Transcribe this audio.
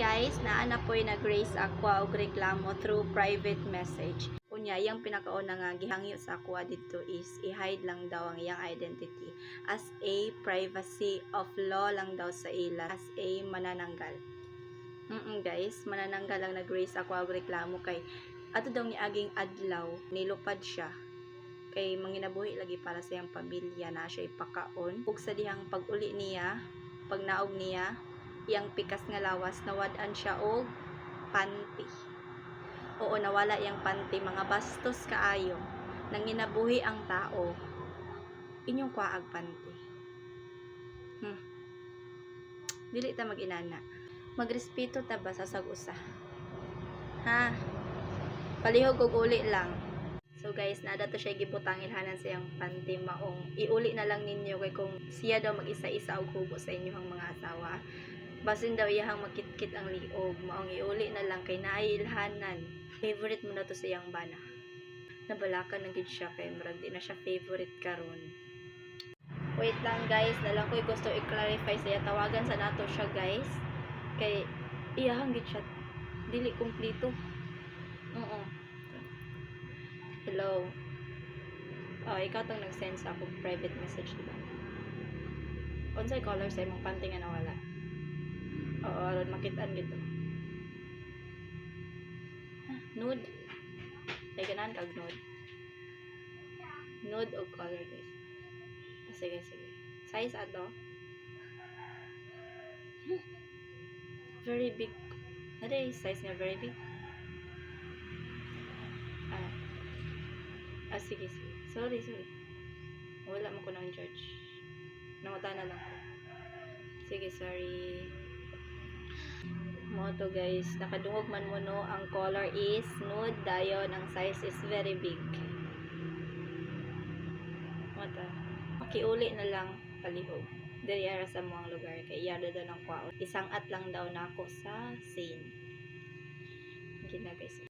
guys, naana po nag-raise aqua og reklamo through private message. Unya, yung pinakauna nga gihangyo sa aqua dito is i-hide lang daw ang iyang identity as a privacy of law lang daw sa ila as a manananggal. Mm guys, manananggal lang nag-raise aqua og reklamo kay ato daw niaging adlaw nilupad siya kay manginabuhi lagi para sa iyang pamilya na siya ipakaon ug sa dihang pag-uli niya pag naog niya iyang pikas nga lawas nawad-an siya og panty oo nawala iyang panty mga bastos kaayo nanginabuhi ang tao. Inyong kwaag panty hmm. dili ta mag-inana. Magrespeto ta ba sa sag-usa? Ha? Palihog og uli lang. So guys, nada to siya gibutang ilhanan sa iyang panty maong iuli na lang ninyo kay kung siya daw mag-isa-isa og hubo sa inyong mga asawa. Basin daw iyahang makitkit ang liog, maong iuli na lang kay naay ilhanan. Favorite mo na to sa iyang bana. Nabalakan na gid siya kay murag di na siya favorite karon. Wait lang guys, na lang ko'y gusto i-clarify sa. Tawagan sa nato siya guys. Kay iyahang gid siya dili kumplito. Oo. Hello. Oh, ikaw tong nag-send sa akong private message, diba? Unsay color sa imong panty nga nawala? Oo, aron makitaan gito. Nude. Ay, ganahan kag nude. Nude o color, guys. Ah, sige, sige. Size ato? Hmm. Very big. Ano yung size nga very big? Ah, Ah, sige, sige. Sorry, sorry. Wala mo ko ng George. Nanguta na lang ko. Sige, sorry. Mo to guys. Nakadungog man mo no. Ang color is nude dayon. Ang size is very big. Mo to. Makiuli na lang palihog. Diri ara sa mga lugar. Kay iyado daw ng kwaot. Isang at lang daw na ako sa scene. Gina guys.